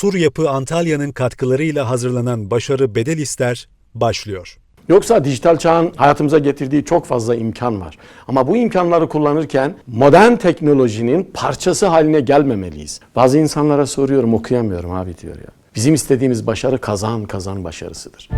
Sur Yapı Antalya'nın katkılarıyla hazırlanan Başarı Bedel İster başlıyor. Yoksa dijital çağın hayatımıza getirdiği çok fazla imkan var. Ama bu imkanları kullanırken modern teknolojinin parçası haline gelmemeliyiz. Bazı insanlara soruyorum okuyamıyorum abi diyor ya. Bizim istediğimiz başarı kazan kazan başarısıdır.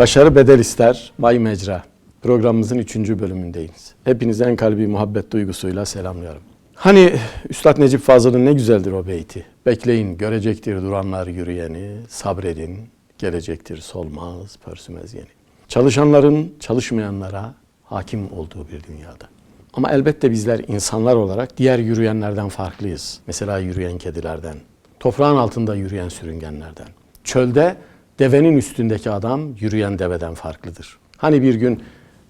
Başarı bedel ister, Bay Mecra. Programımızın üçüncü bölümündeyiz. Hepinizi en kalbi muhabbet duygusuyla selamlıyorum. Hani Üstad Necip Fazıl'ın ne güzeldir o beyti. Bekleyin, görecektir duranlar yürüyeni, sabredin, gelecektir solmaz, pörsümez yeni. Çalışanların çalışmayanlara hakim olduğu bir dünyada. Ama elbette bizler insanlar olarak diğer yürüyenlerden farklıyız. Mesela yürüyen kedilerden, toprağın altında yürüyen sürüngenlerden. Çölde devenin üstündeki adam yürüyen deveden farklıdır. Hani bir gün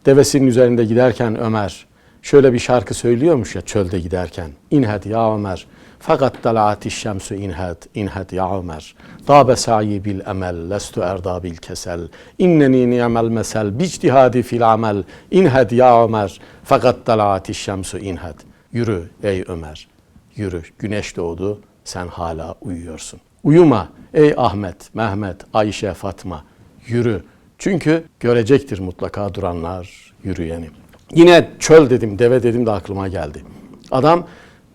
devesinin üzerinde giderken Ömer şöyle bir şarkı söylüyormuş ya çölde giderken. İnhed ya Ömer fakat dalati şemsu inhed inhed ya Ömer. Dabe sa'i bil emel lestu erda bil kesel. İnneni ni'mel mesel bictihadi fil amel. İnhed ya Ömer fakat dalati şemsu inhed. Yürü ey Ömer yürü güneş doğdu sen hala uyuyorsun. Uyuma ey Ahmet, Mehmet, Ayşe, Fatma yürü. Çünkü görecektir mutlaka duranlar yürüyeni. Yine çöl dedim, deve dedim de aklıma geldi. Adam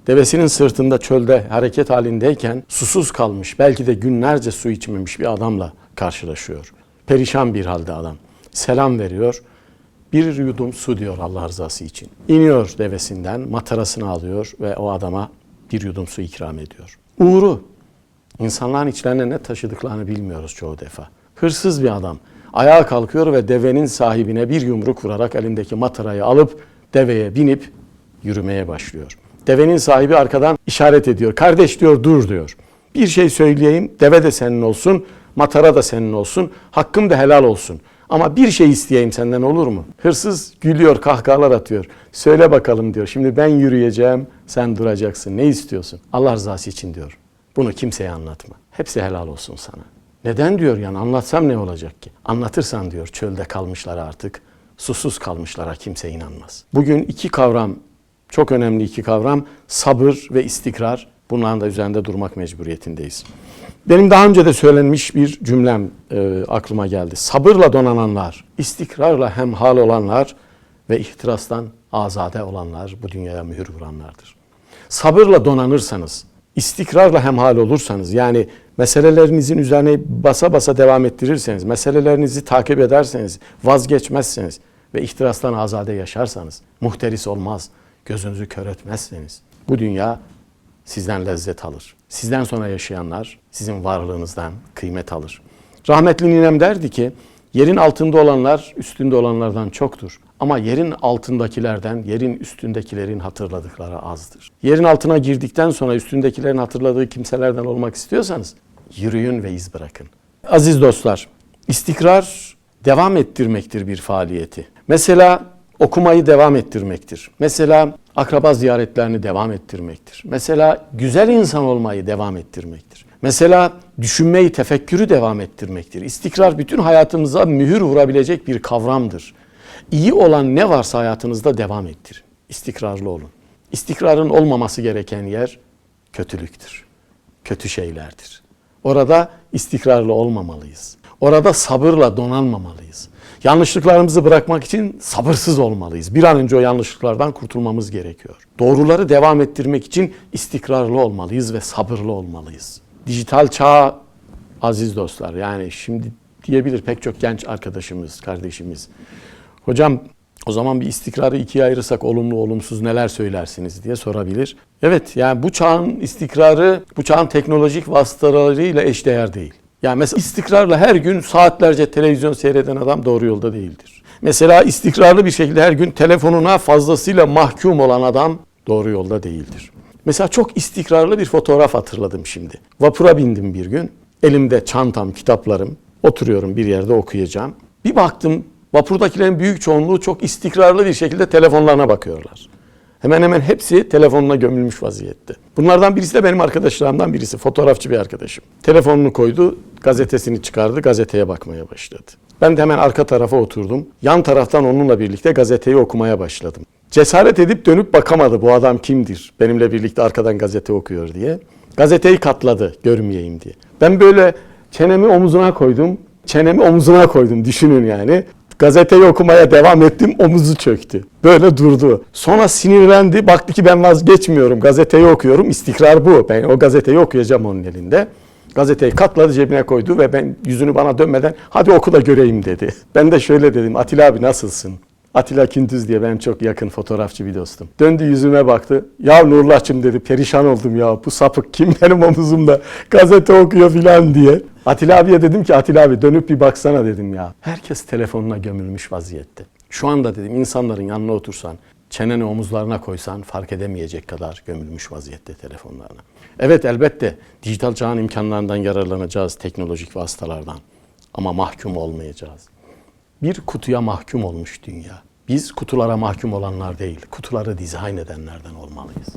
devesinin sırtında çölde hareket halindeyken susuz kalmış, belki de günlerce su içmemiş bir adamla karşılaşıyor. Perişan bir halde adam. Selam veriyor. Bir yudum su diyor Allah rızası için. İniyor devesinden, matarasını alıyor ve o adama bir yudum su ikram ediyor. Uğru, İnsanların içlerine ne taşıdıklarını bilmiyoruz çoğu defa. Hırsız bir adam ayağa kalkıyor ve devenin sahibine bir yumruk vurarak elindeki matarayı alıp deveye binip yürümeye başlıyor. Devenin sahibi arkadan işaret ediyor. Kardeş diyor dur diyor. Bir şey söyleyeyim deve de senin olsun, matara da senin olsun, hakkım da helal olsun. Ama bir şey isteyeyim senden olur mu? Hırsız gülüyor, kahkahalar atıyor. Söyle bakalım diyor. Şimdi ben yürüyeceğim, sen duracaksın. Ne istiyorsun? Allah rızası için diyor. Bunu kimseye anlatma. Hepsi helal olsun sana. Neden diyor yani anlatsam ne olacak ki? Anlatırsan diyor çölde kalmışlara artık susuz kalmışlara kimse inanmaz. Bugün iki kavram çok önemli iki kavram sabır ve istikrar. Bunların da üzerinde durmak mecburiyetindeyiz. Benim daha önce de söylenmiş bir cümlem e, aklıma geldi. Sabırla donananlar, istikrarla hemhal olanlar ve ihtirastan azade olanlar bu dünyaya mühür vuranlardır. Sabırla donanırsanız, istikrarla hemhal olursanız yani meselelerinizin üzerine basa basa devam ettirirseniz, meselelerinizi takip ederseniz, vazgeçmezseniz ve ihtirastan azade yaşarsanız, muhteris olmaz, gözünüzü kör etmezseniz bu dünya sizden lezzet alır. Sizden sonra yaşayanlar sizin varlığınızdan kıymet alır. Rahmetli ninem derdi ki, yerin altında olanlar üstünde olanlardan çoktur. Ama yerin altındakilerden yerin üstündekilerin hatırladıkları azdır. Yerin altına girdikten sonra üstündekilerin hatırladığı kimselerden olmak istiyorsanız yürüyün ve iz bırakın. Aziz dostlar, istikrar devam ettirmektir bir faaliyeti. Mesela okumayı devam ettirmektir. Mesela akraba ziyaretlerini devam ettirmektir. Mesela güzel insan olmayı devam ettirmektir. Mesela düşünmeyi, tefekkürü devam ettirmektir. İstikrar bütün hayatımıza mühür vurabilecek bir kavramdır. İyi olan ne varsa hayatınızda devam ettirin. İstikrarlı olun. İstikrarın olmaması gereken yer kötülüktür. Kötü şeylerdir. Orada istikrarlı olmamalıyız. Orada sabırla donanmamalıyız. Yanlışlıklarımızı bırakmak için sabırsız olmalıyız. Bir an önce o yanlışlıklardan kurtulmamız gerekiyor. Doğruları devam ettirmek için istikrarlı olmalıyız ve sabırlı olmalıyız. Dijital çağ aziz dostlar yani şimdi diyebilir pek çok genç arkadaşımız, kardeşimiz. Hocam o zaman bir istikrarı ikiye ayırırsak olumlu olumsuz neler söylersiniz diye sorabilir. Evet yani bu çağın istikrarı bu çağın teknolojik vasıtalarıyla eşdeğer değil. Yani mesela istikrarla her gün saatlerce televizyon seyreden adam doğru yolda değildir. Mesela istikrarlı bir şekilde her gün telefonuna fazlasıyla mahkum olan adam doğru yolda değildir. Mesela çok istikrarlı bir fotoğraf hatırladım şimdi. Vapura bindim bir gün. Elimde çantam, kitaplarım. Oturuyorum bir yerde okuyacağım. Bir baktım vapurdakilerin büyük çoğunluğu çok istikrarlı bir şekilde telefonlarına bakıyorlar. Hemen hemen hepsi telefonuna gömülmüş vaziyette. Bunlardan birisi de benim arkadaşlarımdan birisi. Fotoğrafçı bir arkadaşım. Telefonunu koydu, gazetesini çıkardı, gazeteye bakmaya başladı. Ben de hemen arka tarafa oturdum. Yan taraftan onunla birlikte gazeteyi okumaya başladım. Cesaret edip dönüp bakamadı bu adam kimdir? Benimle birlikte arkadan gazete okuyor diye. Gazeteyi katladı görmeyeyim diye. Ben böyle çenemi omuzuna koydum. Çenemi omzuna koydum düşünün yani. Gazeteyi okumaya devam ettim omuzu çöktü. Böyle durdu. Sonra sinirlendi. Baktı ki ben vazgeçmiyorum. Gazeteyi okuyorum. İstikrar bu. Ben o gazeteyi okuyacağım onun elinde. Gazeteyi katladı cebine koydu ve ben yüzünü bana dönmeden hadi oku da göreyim dedi. Ben de şöyle dedim Atilla abi nasılsın? Atilla Kintüz diye benim çok yakın fotoğrafçı bir dostum. Döndü yüzüme baktı. Ya Nurlaş'ım dedi perişan oldum ya. Bu sapık kim benim omuzumda gazete okuyor filan diye. Atilla abiye dedim ki Atilla abi dönüp bir baksana dedim ya. Herkes telefonuna gömülmüş vaziyette. Şu anda dedim insanların yanına otursan, çeneni omuzlarına koysan fark edemeyecek kadar gömülmüş vaziyette telefonlarına. Evet elbette dijital çağın imkanlarından yararlanacağız teknolojik vasıtalardan. Ama mahkum olmayacağız bir kutuya mahkum olmuş dünya. Biz kutulara mahkum olanlar değil, kutuları dizayn edenlerden olmalıyız.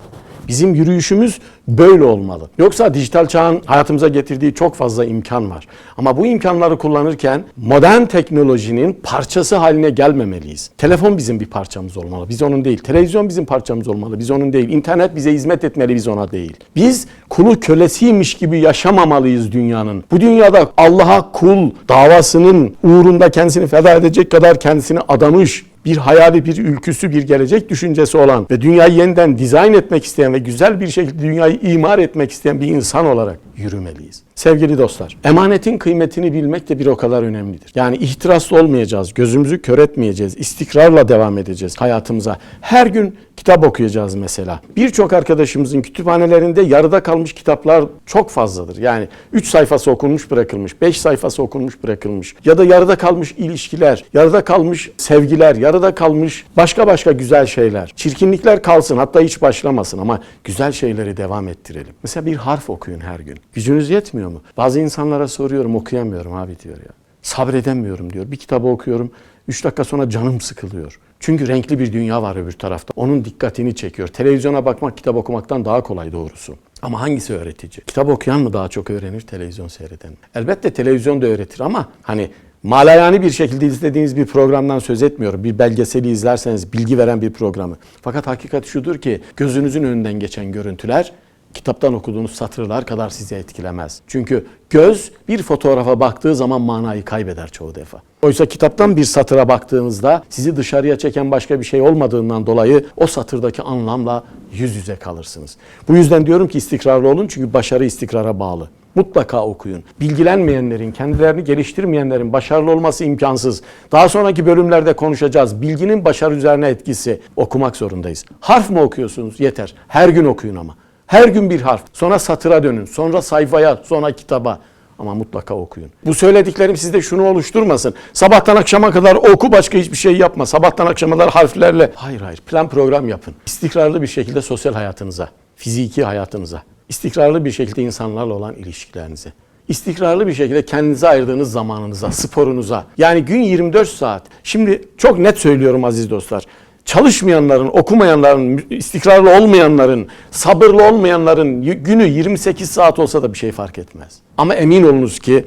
Bizim yürüyüşümüz böyle olmalı. Yoksa dijital çağın hayatımıza getirdiği çok fazla imkan var. Ama bu imkanları kullanırken modern teknolojinin parçası haline gelmemeliyiz. Telefon bizim bir parçamız olmalı, biz onun değil. Televizyon bizim parçamız olmalı, biz onun değil. İnternet bize hizmet etmeli, biz ona değil. Biz kulu kölesiymiş gibi yaşamamalıyız dünyanın. Bu dünyada Allah'a kul davasının uğrunda kendisini feda edecek kadar kendisini adamış, bir hayali, bir ülküsü, bir gelecek düşüncesi olan ve dünyayı yeniden dizayn etmek isteyen ve güzel bir şekilde dünyayı imar etmek isteyen bir insan olarak yürümeliyiz. Sevgili dostlar, emanetin kıymetini bilmek de bir o kadar önemlidir. Yani ihtiraslı olmayacağız, gözümüzü kör etmeyeceğiz, istikrarla devam edeceğiz hayatımıza. Her gün kitap okuyacağız mesela. Birçok arkadaşımızın kütüphanelerinde yarıda kalmış kitaplar çok fazladır. Yani 3 sayfası okunmuş bırakılmış, 5 sayfası okunmuş bırakılmış. Ya da yarıda kalmış ilişkiler, yarıda kalmış sevgiler, yarıda kalmış başka başka güzel şeyler. Çirkinlikler kalsın hatta hiç başlamasın ama güzel şeyleri devam ettirelim. Mesela bir harf okuyun her gün. Gücünüz yetmiyor mu? Bazı insanlara soruyorum okuyamıyorum abi diyor ya. Sabredemiyorum diyor. Bir kitabı okuyorum. 3 dakika sonra canım sıkılıyor. Çünkü renkli bir dünya var öbür tarafta. Onun dikkatini çekiyor. Televizyona bakmak kitap okumaktan daha kolay doğrusu. Ama hangisi öğretici? Kitap okuyan mı daha çok öğrenir, televizyon seyreden mi? Elbette televizyon da öğretir ama hani malayani bir şekilde izlediğiniz bir programdan söz etmiyorum. Bir belgeseli izlerseniz bilgi veren bir programı. Fakat hakikat şudur ki gözünüzün önünden geçen görüntüler kitaptan okuduğunuz satırlar kadar sizi etkilemez. Çünkü göz bir fotoğrafa baktığı zaman manayı kaybeder çoğu defa. Oysa kitaptan bir satıra baktığınızda sizi dışarıya çeken başka bir şey olmadığından dolayı o satırdaki anlamla yüz yüze kalırsınız. Bu yüzden diyorum ki istikrarlı olun çünkü başarı istikrara bağlı. Mutlaka okuyun. Bilgilenmeyenlerin, kendilerini geliştirmeyenlerin başarılı olması imkansız. Daha sonraki bölümlerde konuşacağız. Bilginin başarı üzerine etkisi okumak zorundayız. Harf mı okuyorsunuz? Yeter. Her gün okuyun ama. Her gün bir harf. Sonra satıra dönün. Sonra sayfaya, sonra kitaba. Ama mutlaka okuyun. Bu söylediklerim sizde şunu oluşturmasın. Sabahtan akşama kadar oku başka hiçbir şey yapma. Sabahtan akşama kadar harflerle. Hayır hayır. Plan program yapın. İstikrarlı bir şekilde sosyal hayatınıza, fiziki hayatınıza, istikrarlı bir şekilde insanlarla olan ilişkilerinize, istikrarlı bir şekilde kendinize ayırdığınız zamanınıza, sporunuza. Yani gün 24 saat. Şimdi çok net söylüyorum aziz dostlar çalışmayanların, okumayanların, istikrarlı olmayanların, sabırlı olmayanların günü 28 saat olsa da bir şey fark etmez. Ama emin olunuz ki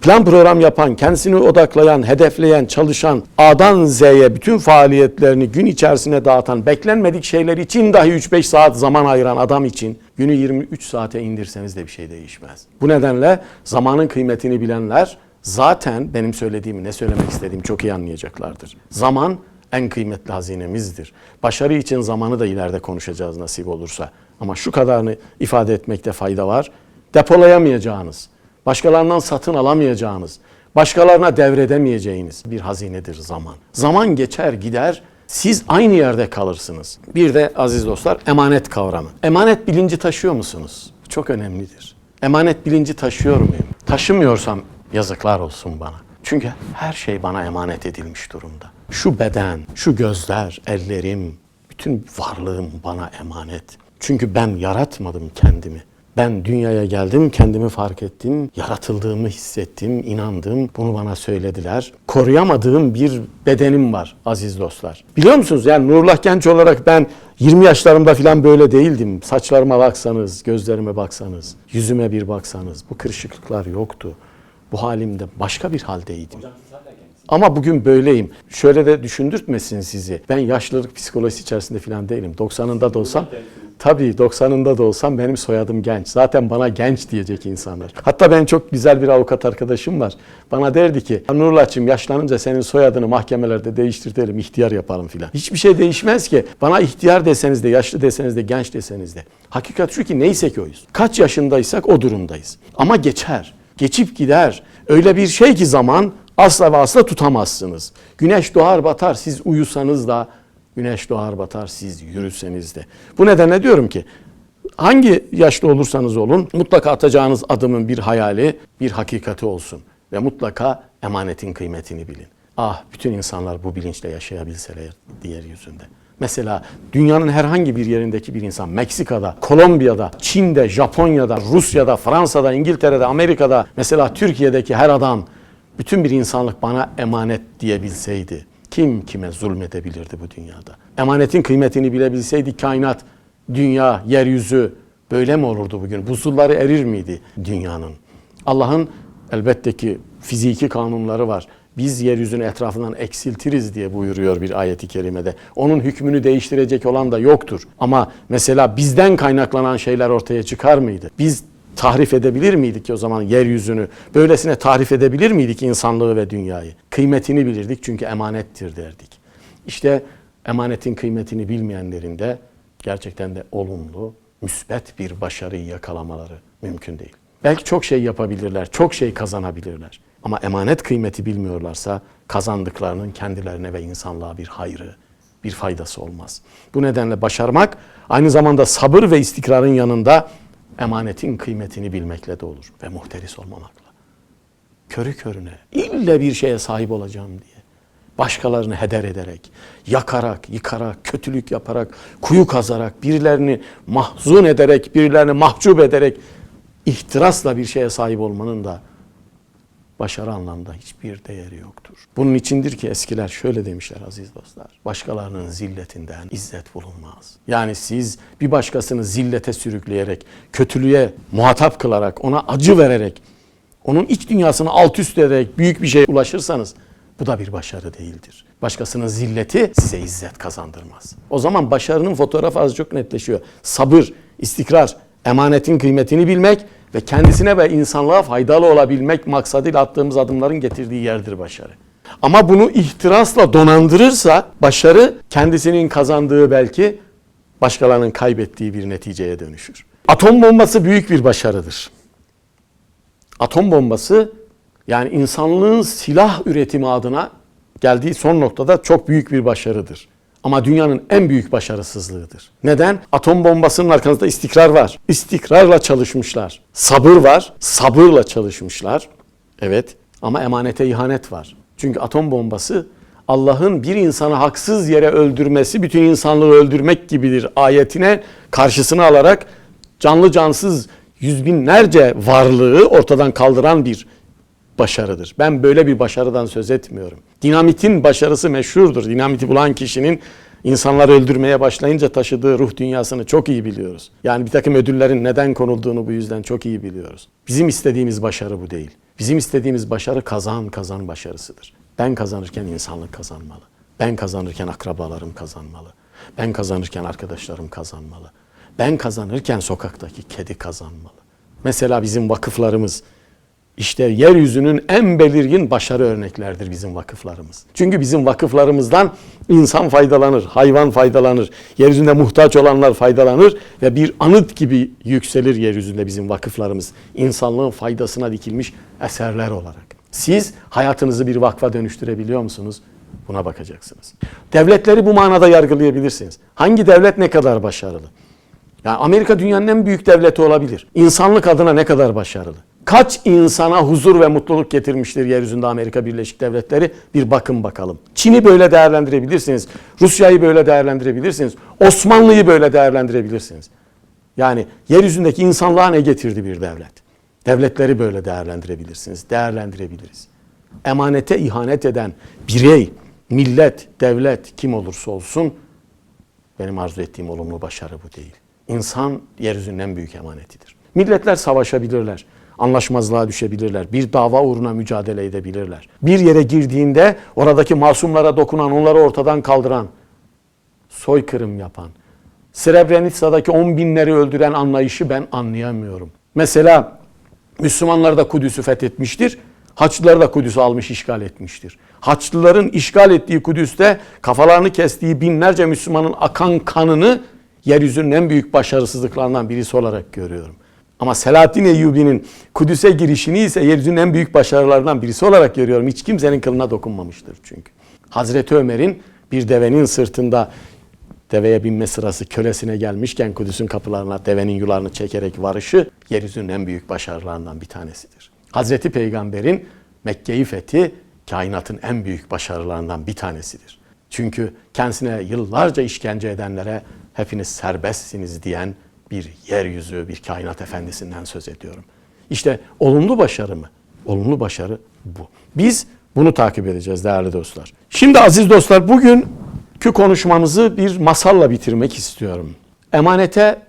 plan program yapan, kendisini odaklayan, hedefleyen, çalışan, A'dan Z'ye bütün faaliyetlerini gün içerisine dağıtan, beklenmedik şeyler için dahi 3-5 saat zaman ayıran adam için günü 23 saate indirseniz de bir şey değişmez. Bu nedenle zamanın kıymetini bilenler zaten benim söylediğimi, ne söylemek istediğimi çok iyi anlayacaklardır. Zaman en kıymetli hazinemizdir. Başarı için zamanı da ileride konuşacağız nasip olursa. Ama şu kadarını ifade etmekte fayda var. Depolayamayacağınız, başkalarından satın alamayacağınız, başkalarına devredemeyeceğiniz bir hazinedir zaman. Zaman geçer gider, siz aynı yerde kalırsınız. Bir de aziz dostlar emanet kavramı. Emanet bilinci taşıyor musunuz? Çok önemlidir. Emanet bilinci taşıyor muyum? Taşımıyorsam yazıklar olsun bana. Çünkü her şey bana emanet edilmiş durumda. Şu beden, şu gözler, ellerim, bütün varlığım bana emanet. Çünkü ben yaratmadım kendimi. Ben dünyaya geldim, kendimi fark ettim, yaratıldığımı hissettim, inandım. Bunu bana söylediler. Koruyamadığım bir bedenim var aziz dostlar. Biliyor musunuz yani Nurullah Genç olarak ben 20 yaşlarımda falan böyle değildim. Saçlarıma baksanız, gözlerime baksanız, yüzüme bir baksanız bu kırışıklıklar yoktu. Bu halimde başka bir haldeydim. Ama bugün böyleyim. Şöyle de düşündürtmesin sizi. Ben yaşlılık psikolojisi içerisinde falan değilim. 90'ında da olsam Tabii 90'ında da olsam benim soyadım genç. Zaten bana genç diyecek insanlar. Hatta benim çok güzel bir avukat arkadaşım var. Bana derdi ki Nurlaç'ım yaşlanınca senin soyadını mahkemelerde değiştirtelim, ihtiyar yapalım filan. Hiçbir şey değişmez ki. Bana ihtiyar deseniz de, yaşlı deseniz de, genç deseniz de. Hakikat şu ki neysek oyuz. Kaç yaşındaysak o durumdayız. Ama geçer. Geçip gider. Öyle bir şey ki zaman asla ve asla tutamazsınız. Güneş doğar batar siz uyusanız da Güneş doğar batar siz yürüseniz de. Bu nedenle diyorum ki hangi yaşlı olursanız olun mutlaka atacağınız adımın bir hayali, bir hakikati olsun. Ve mutlaka emanetin kıymetini bilin. Ah bütün insanlar bu bilinçle yaşayabilseler diğer yüzünde. Mesela dünyanın herhangi bir yerindeki bir insan Meksika'da, Kolombiya'da, Çin'de, Japonya'da, Rusya'da, Fransa'da, İngiltere'de, Amerika'da mesela Türkiye'deki her adam bütün bir insanlık bana emanet diyebilseydi kim kime zulmedebilirdi bu dünyada? Emanetin kıymetini bilebilseydi kainat, dünya, yeryüzü böyle mi olurdu bugün? Buzulları erir miydi dünyanın? Allah'ın elbette ki fiziki kanunları var. Biz yeryüzünü etrafından eksiltiriz diye buyuruyor bir ayeti kerimede. Onun hükmünü değiştirecek olan da yoktur. Ama mesela bizden kaynaklanan şeyler ortaya çıkar mıydı? Biz tahrif edebilir miydik ki o zaman yeryüzünü? Böylesine tahrif edebilir miydik insanlığı ve dünyayı? Kıymetini bilirdik çünkü emanettir derdik. İşte emanetin kıymetini bilmeyenlerin de gerçekten de olumlu, müsbet bir başarıyı yakalamaları mümkün değil. Belki çok şey yapabilirler, çok şey kazanabilirler. Ama emanet kıymeti bilmiyorlarsa kazandıklarının kendilerine ve insanlığa bir hayrı, bir faydası olmaz. Bu nedenle başarmak aynı zamanda sabır ve istikrarın yanında emanetin kıymetini bilmekle de olur ve muhteris olmamakla. Körü körüne ille bir şeye sahip olacağım diye başkalarını heder ederek, yakarak, yıkarak, kötülük yaparak, kuyu kazarak, birilerini mahzun ederek, birilerini mahcup ederek ihtirasla bir şeye sahip olmanın da başarı anlamda hiçbir değeri yoktur. Bunun içindir ki eskiler şöyle demişler aziz dostlar. Başkalarının zilletinden izzet bulunmaz. Yani siz bir başkasını zillete sürükleyerek, kötülüğe muhatap kılarak, ona acı vererek, onun iç dünyasını alt üst ederek büyük bir şeye ulaşırsanız bu da bir başarı değildir. Başkasının zilleti size izzet kazandırmaz. O zaman başarının fotoğrafı az çok netleşiyor. Sabır, istikrar, emanetin kıymetini bilmek ve kendisine ve insanlığa faydalı olabilmek maksadıyla attığımız adımların getirdiği yerdir başarı. Ama bunu ihtirasla donandırırsa başarı kendisinin kazandığı belki başkalarının kaybettiği bir neticeye dönüşür. Atom bombası büyük bir başarıdır. Atom bombası yani insanlığın silah üretimi adına geldiği son noktada çok büyük bir başarıdır. Ama dünyanın en büyük başarısızlığıdır. Neden? Atom bombasının arkasında istikrar var. İstikrarla çalışmışlar. Sabır var. Sabırla çalışmışlar. Evet. Ama emanete ihanet var. Çünkü atom bombası Allah'ın bir insanı haksız yere öldürmesi bütün insanlığı öldürmek gibidir ayetine karşısına alarak canlı cansız yüz binlerce varlığı ortadan kaldıran bir başarıdır. Ben böyle bir başarıdan söz etmiyorum. Dinamitin başarısı meşhurdur. Dinamiti bulan kişinin insanları öldürmeye başlayınca taşıdığı ruh dünyasını çok iyi biliyoruz. Yani bir takım ödüllerin neden konulduğunu bu yüzden çok iyi biliyoruz. Bizim istediğimiz başarı bu değil. Bizim istediğimiz başarı kazan kazan başarısıdır. Ben kazanırken insanlık kazanmalı. Ben kazanırken akrabalarım kazanmalı. Ben kazanırken arkadaşlarım kazanmalı. Ben kazanırken sokaktaki kedi kazanmalı. Mesela bizim vakıflarımız işte yeryüzünün en belirgin başarı örneklerdir bizim vakıflarımız. Çünkü bizim vakıflarımızdan insan faydalanır, hayvan faydalanır, yeryüzünde muhtaç olanlar faydalanır ve bir anıt gibi yükselir yeryüzünde bizim vakıflarımız. İnsanlığın faydasına dikilmiş eserler olarak. Siz hayatınızı bir vakfa dönüştürebiliyor musunuz? Buna bakacaksınız. Devletleri bu manada yargılayabilirsiniz. Hangi devlet ne kadar başarılı? Yani Amerika dünyanın en büyük devleti olabilir. İnsanlık adına ne kadar başarılı? Kaç insana huzur ve mutluluk getirmiştir yeryüzünde Amerika Birleşik Devletleri? Bir bakın bakalım. Çin'i böyle değerlendirebilirsiniz. Rusya'yı böyle değerlendirebilirsiniz. Osmanlı'yı böyle değerlendirebilirsiniz. Yani yeryüzündeki insanlığa ne getirdi bir devlet? Devletleri böyle değerlendirebilirsiniz. Değerlendirebiliriz. Emanete ihanet eden birey, millet, devlet kim olursa olsun Benim arzu ettiğim olumlu başarı bu değil. İnsan yeryüzünün en büyük emanetidir. Milletler savaşabilirler, anlaşmazlığa düşebilirler, bir dava uğruna mücadele edebilirler. Bir yere girdiğinde oradaki masumlara dokunan, onları ortadan kaldıran, soykırım yapan, Srebrenica'daki on binleri öldüren anlayışı ben anlayamıyorum. Mesela Müslümanlar da Kudüs'ü fethetmiştir. Haçlılar da Kudüs'ü almış işgal etmiştir. Haçlıların işgal ettiği Kudüs'te kafalarını kestiği binlerce Müslümanın akan kanını yeryüzünün en büyük başarısızlıklarından birisi olarak görüyorum. Ama Selahaddin Eyyubi'nin Kudüs'e girişini ise yeryüzünün en büyük başarılarından birisi olarak görüyorum. Hiç kimsenin kılına dokunmamıştır çünkü. Hazreti Ömer'in bir devenin sırtında deveye binme sırası kölesine gelmişken Kudüs'ün kapılarına devenin yularını çekerek varışı yeryüzünün en büyük başarılarından bir tanesidir. Hazreti Peygamber'in Mekke'yi fethi kainatın en büyük başarılarından bir tanesidir. Çünkü kendisine yıllarca işkence edenlere hepiniz serbestsiniz diyen bir yeryüzü, bir kainat efendisinden söz ediyorum. İşte olumlu başarı mı? Olumlu başarı bu. Biz bunu takip edeceğiz değerli dostlar. Şimdi aziz dostlar bugünkü konuşmamızı bir masalla bitirmek istiyorum. Emanete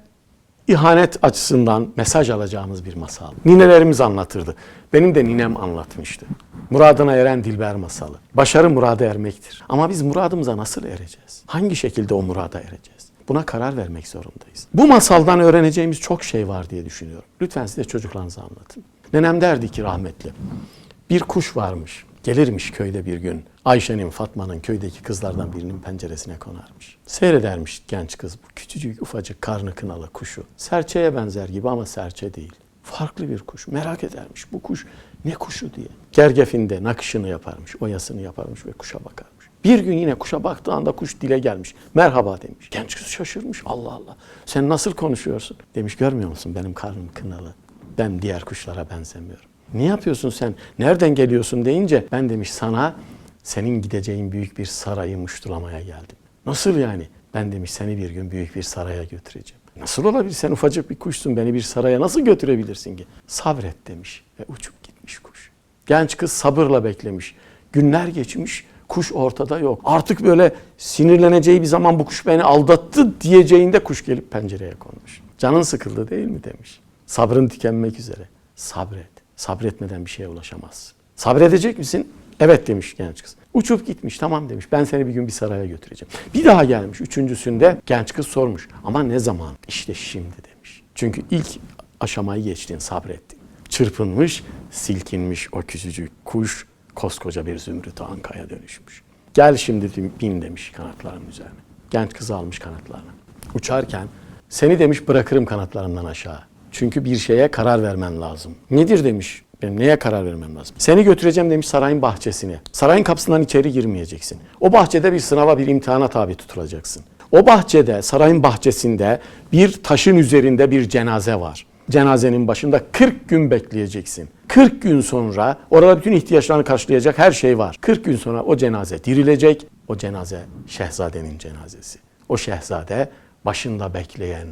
ihanet açısından mesaj alacağımız bir masal. Ninelerimiz anlatırdı. Benim de ninem anlatmıştı. Muradına eren Dilber masalı. Başarı murada ermektir. Ama biz muradımıza nasıl ereceğiz? Hangi şekilde o murada ereceğiz? Buna karar vermek zorundayız. Bu masaldan öğreneceğimiz çok şey var diye düşünüyorum. Lütfen size çocuklarınıza anlatın. Nenem derdi ki rahmetli. Bir kuş varmış. Gelirmiş köyde bir gün. Ayşe'nin, Fatma'nın köydeki kızlardan birinin penceresine konarmış. Seyredermiş genç kız bu küçücük ufacık karnı kınalı kuşu. Serçeye benzer gibi ama serçe değil. Farklı bir kuş. Merak edermiş bu kuş ne kuşu diye. Gergefinde nakışını yaparmış, oyasını yaparmış ve kuşa bakarmış. Bir gün yine kuşa baktığı anda kuş dile gelmiş. Merhaba demiş. Genç kız şaşırmış. Allah Allah. Sen nasıl konuşuyorsun? Demiş görmüyor musun benim karnım kınalı. Ben diğer kuşlara benzemiyorum. Ne yapıyorsun sen? Nereden geliyorsun deyince ben demiş sana senin gideceğin büyük bir sarayı muştulamaya geldim. Nasıl yani? Ben demiş seni bir gün büyük bir saraya götüreceğim. Nasıl olabilir? Sen ufacık bir kuşsun. Beni bir saraya nasıl götürebilirsin ki? Sabret demiş ve uçup gitmiş kuş. Genç kız sabırla beklemiş. Günler geçmiş. Kuş ortada yok. Artık böyle sinirleneceği bir zaman bu kuş beni aldattı diyeceğinde kuş gelip pencereye konmuş. Canın sıkıldı değil mi demiş. Sabrın tükenmek üzere. Sabret. Sabretmeden bir şeye ulaşamazsın. Sabredecek misin? Evet demiş genç kız. Uçup gitmiş tamam demiş. Ben seni bir gün bir saraya götüreceğim. Bir daha gelmiş. Üçüncüsünde genç kız sormuş. Ama ne zaman? İşte şimdi demiş. Çünkü ilk aşamayı geçtin, sabrettin. Çırpınmış, silkinmiş o küçücük kuş koskoca bir zümrüt ankaya dönüşmüş. Gel şimdi bin demiş kanatlarının üzerine. Genç kızı almış kanatlarına. Uçarken seni demiş bırakırım kanatlarımdan aşağı. Çünkü bir şeye karar vermen lazım. Nedir demiş. Benim neye karar vermem lazım? Seni götüreceğim demiş sarayın bahçesine. Sarayın kapısından içeri girmeyeceksin. O bahçede bir sınava, bir imtihana tabi tutulacaksın. O bahçede, sarayın bahçesinde bir taşın üzerinde bir cenaze var. Cenazenin başında 40 gün bekleyeceksin. 40 gün sonra orada bütün ihtiyaçlarını karşılayacak her şey var. 40 gün sonra o cenaze dirilecek. O cenaze şehzadenin cenazesi. O şehzade başında bekleyen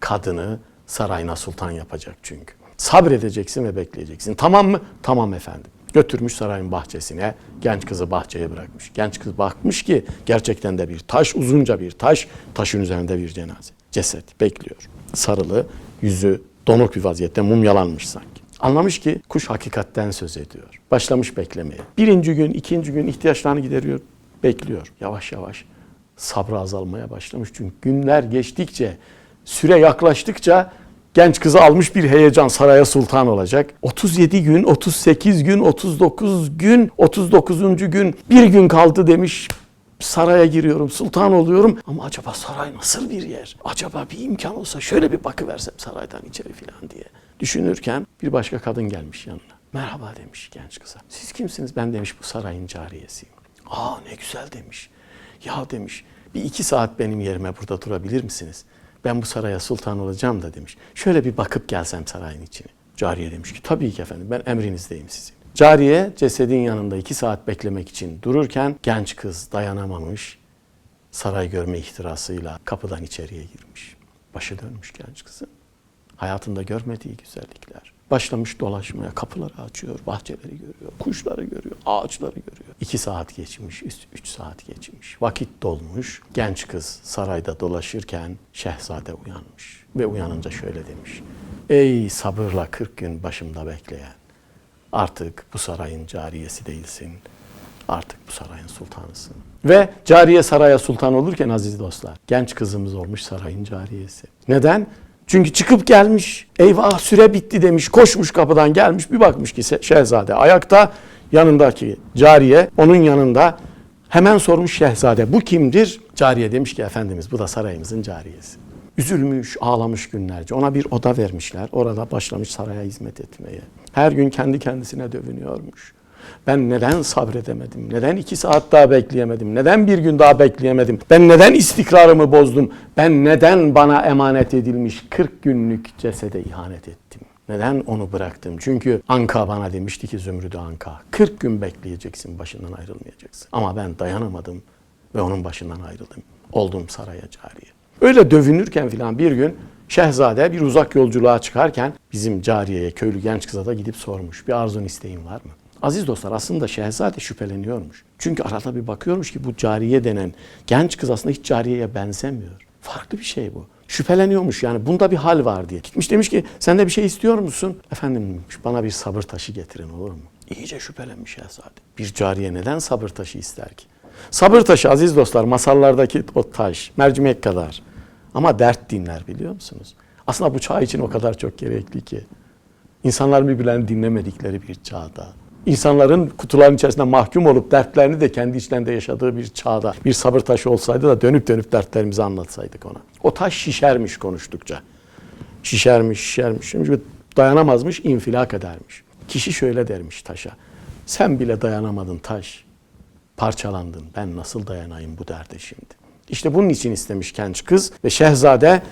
kadını sarayına sultan yapacak çünkü. Sabredeceksin ve bekleyeceksin. Tamam mı? Tamam efendim. Götürmüş sarayın bahçesine, genç kızı bahçeye bırakmış. Genç kız bakmış ki gerçekten de bir taş, uzunca bir taş, taşın üzerinde bir cenaze. Ceset bekliyor. Sarılı, yüzü donuk bir vaziyette mumyalanmış sanki. Anlamış ki kuş hakikatten söz ediyor. Başlamış beklemeye. Birinci gün, ikinci gün ihtiyaçlarını gideriyor, bekliyor. Yavaş yavaş sabrı azalmaya başlamış. Çünkü günler geçtikçe, süre yaklaştıkça genç kızı almış bir heyecan saraya sultan olacak. 37 gün, 38 gün, 39 gün, 39. gün bir gün kaldı demiş. Saraya giriyorum, sultan oluyorum ama acaba saray nasıl bir yer? Acaba bir imkan olsa şöyle bir bakıversem saraydan içeri falan diye düşünürken bir başka kadın gelmiş yanına. Merhaba demiş genç kıza. Siz kimsiniz? Ben demiş bu sarayın cariyesiyim. Aa ne güzel demiş. Ya demiş bir iki saat benim yerime burada durabilir misiniz? Ben bu saraya sultan olacağım da demiş. Şöyle bir bakıp gelsem sarayın içine. Cariye demiş ki tabii ki efendim ben emrinizdeyim sizin. Cariye cesedin yanında iki saat beklemek için dururken genç kız dayanamamış. Saray görme ihtirasıyla kapıdan içeriye girmiş. Başı dönmüş genç kızın. Hayatında görmediği güzellikler. Başlamış dolaşmaya, kapıları açıyor, bahçeleri görüyor, kuşları görüyor, ağaçları görüyor. İki saat geçmiş, üç, saat geçmiş. Vakit dolmuş. Genç kız sarayda dolaşırken şehzade uyanmış. Ve uyanınca şöyle demiş. Ey sabırla 40 gün başımda bekleyen. Artık bu sarayın cariyesi değilsin. Artık bu sarayın sultanısın. Ve cariye saraya sultan olurken aziz dostlar, genç kızımız olmuş sarayın cariyesi. Neden? Çünkü çıkıp gelmiş, eyvah süre bitti demiş, koşmuş kapıdan gelmiş, bir bakmış ki şehzade ayakta, yanındaki cariye onun yanında hemen sormuş şehzade bu kimdir? Cariye demiş ki efendimiz bu da sarayımızın cariyesi. Üzülmüş, ağlamış günlerce. Ona bir oda vermişler. Orada başlamış saraya hizmet etmeye. Her gün kendi kendisine dövünüyormuş. Ben neden sabredemedim? Neden iki saat daha bekleyemedim? Neden bir gün daha bekleyemedim? Ben neden istikrarımı bozdum? Ben neden bana emanet edilmiş 40 günlük cesede ihanet ettim? Neden onu bıraktım? Çünkü Anka bana demişti ki Zümrüdü Anka 40 gün bekleyeceksin başından ayrılmayacaksın. Ama ben dayanamadım ve onun başından ayrıldım. Oldum saraya cariye. Öyle dövünürken filan bir gün Şehzade bir uzak yolculuğa çıkarken bizim cariyeye, köylü genç kıza da gidip sormuş. Bir arzun isteğin var mı? Aziz dostlar aslında şehzade şüpheleniyormuş. Çünkü arada bir bakıyormuş ki bu cariye denen genç kız aslında hiç cariyeye benzemiyor. Farklı bir şey bu. Şüpheleniyormuş yani bunda bir hal var diye. Gitmiş demiş ki sen de bir şey istiyor musun? Efendim bana bir sabır taşı getirin olur mu? İyice şüphelenmiş şehzade. Bir cariye neden sabır taşı ister ki? Sabır taşı aziz dostlar masallardaki o taş mercimek kadar. Ama dert dinler biliyor musunuz? Aslında bu çağ için o kadar çok gerekli ki. İnsanlar birbirlerini dinlemedikleri bir çağda. İnsanların kutuların içerisinde mahkum olup dertlerini de kendi içlerinde yaşadığı bir çağda bir sabır taşı olsaydı da dönüp dönüp dertlerimizi anlatsaydık ona. O taş şişermiş konuştukça. Şişermiş, şişermiş. Şimdi dayanamazmış, infilak edermiş. Kişi şöyle dermiş taşa. Sen bile dayanamadın taş. Parçalandın. Ben nasıl dayanayım bu derde şimdi? İşte bunun için istemiş genç kız ve şehzade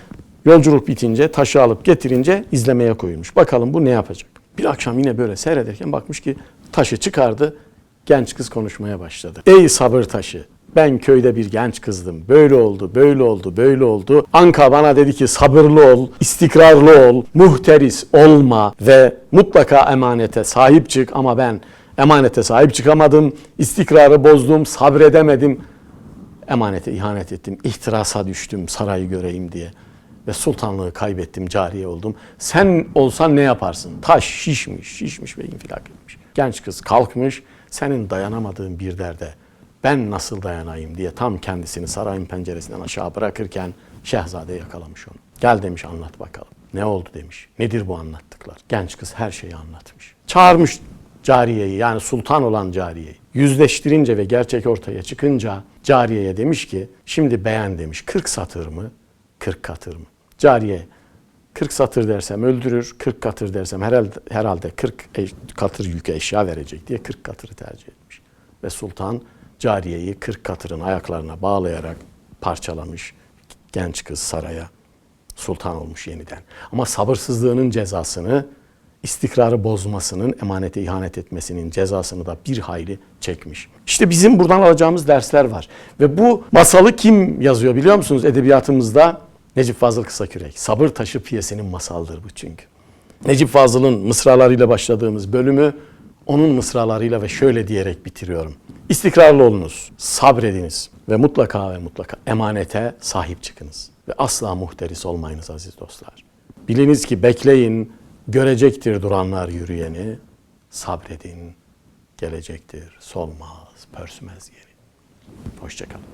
yolculuk bitince taşı alıp getirince izlemeye koyulmuş. Bakalım bu ne yapacak? Bir akşam yine böyle seyrederken bakmış ki taşı çıkardı. Genç kız konuşmaya başladı. Ey sabır taşı! Ben köyde bir genç kızdım. Böyle oldu, böyle oldu, böyle oldu. Anka bana dedi ki sabırlı ol, istikrarlı ol, muhteris olma ve mutlaka emanete sahip çık ama ben emanete sahip çıkamadım, istikrarı bozdum, sabredemedim emanete ihanet ettim, ihtirasa düştüm sarayı göreyim diye. Ve sultanlığı kaybettim, cariye oldum. Sen olsan ne yaparsın? Taş şişmiş, şişmiş ve infilak etmiş. Genç kız kalkmış, senin dayanamadığın bir derde ben nasıl dayanayım diye tam kendisini sarayın penceresinden aşağı bırakırken şehzade yakalamış onu. Gel demiş anlat bakalım. Ne oldu demiş. Nedir bu anlattıklar? Genç kız her şeyi anlatmış. Çağırmış cariyeyi yani sultan olan cariyeyi. Yüzleştirince ve gerçek ortaya çıkınca cariyeye demiş ki şimdi beğen demiş 40 satır mı 40 katır mı? Cariye 40 satır dersem öldürür 40 katır dersem herhalde, herhalde 40 eş- katır yüke eşya verecek diye 40 katırı tercih etmiş. Ve sultan cariyeyi 40 katırın ayaklarına bağlayarak parçalamış genç kız saraya sultan olmuş yeniden. Ama sabırsızlığının cezasını, istikrarı bozmasının, emanete ihanet etmesinin cezasını da bir hayli çekmiş. İşte bizim buradan alacağımız dersler var. Ve bu masalı kim yazıyor biliyor musunuz edebiyatımızda? Necip Fazıl Kısakürek. Sabır Taşı piyesinin masaldır bu çünkü. Necip Fazıl'ın mısralarıyla başladığımız bölümü onun mısralarıyla ve şöyle diyerek bitiriyorum. İstikrarlı olunuz, sabrediniz ve mutlaka ve mutlaka emanete sahip çıkınız. Ve asla muhteris olmayınız aziz dostlar. Biliniz ki bekleyin, görecektir duranlar yürüyeni. Sabredin, gelecektir solmaz, pörsümez yeri. Hoşçakalın.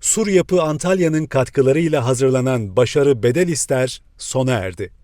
Sur Yapı Antalya'nın katkılarıyla hazırlanan Başarı Bedel İster sona erdi.